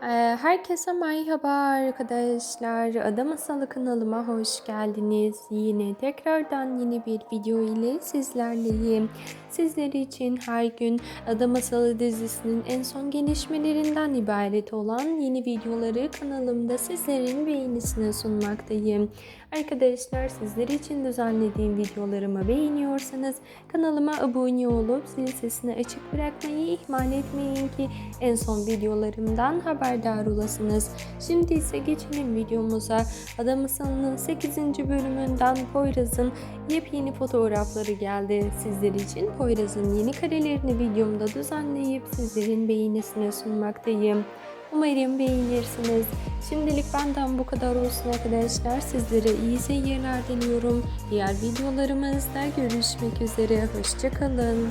Herkese merhaba arkadaşlar. Ada Masalı kanalıma hoş geldiniz. Yine tekrardan yeni bir video ile sizlerleyim. Sizler için her gün Ada Masalı dizisinin en son gelişmelerinden ibaret olan yeni videoları kanalımda sizlerin beğenisine sunmaktayım. Arkadaşlar sizler için düzenlediğim videolarımı beğeniyorsanız kanalıma abone olup zil sesini açık bırakmayı ihmal etmeyin ki en son videolarımdan haberdar olasınız. Şimdi ise geçelim videomuza. Ada Masalı'nın 8. bölümünden Poyraz'ın yepyeni fotoğrafları geldi. Sizler için Poyraz'ın yeni karelerini videomda düzenleyip sizlerin beğenisine sunmaktayım. Umarım beğenirsiniz. Şimdilik benden bu kadar olsun arkadaşlar. Sizlere iyi seyirler diliyorum. Diğer videolarımızda görüşmek üzere. Hoşçakalın.